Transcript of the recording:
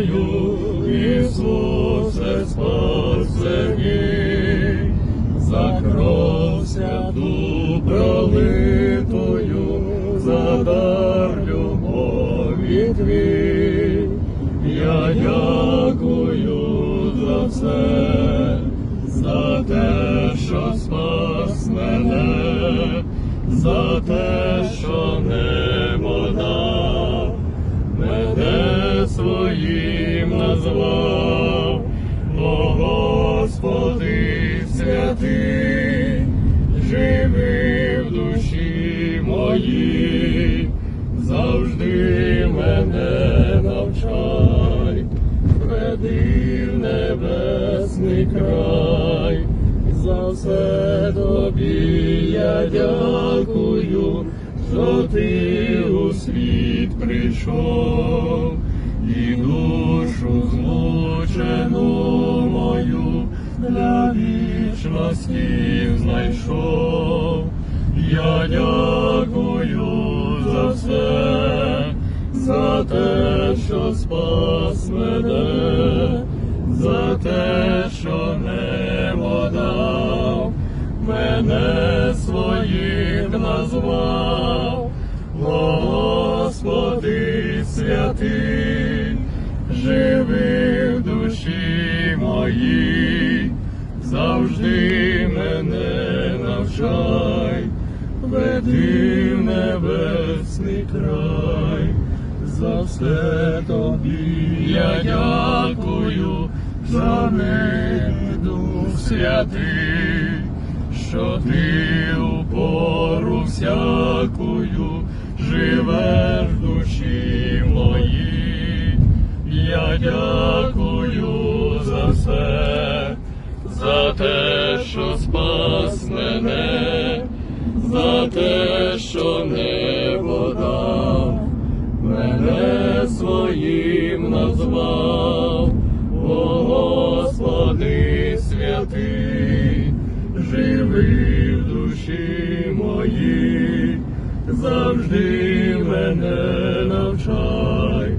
Дякую, Ісусе, спасе мій, за кров святу пролитою, за дар любові твій. Я дякую за все, за те, що спас мене, за те, що дав, мене своїм назвав, о Господи святий, живи в душі моїй, завжди мене навчай, веди в небесний край, за все тобі я дякую, що ти у світ прийшов, і душу змучену мою для вічності знайшов. Я дякую за все, за те, що спас мене, за те, що небо дав, мене своїм назвав, душі завжди мене навчай, веди в небесний край, за все тобі я дякую, за мене Дух святий, що ти у пору всякую живеш в душі моїй. Я дякую все, за те, що спас мене, за те, що небо дав, мене своїм назвав, о Господи святий, живи в душі моїй, завжди мене навчай,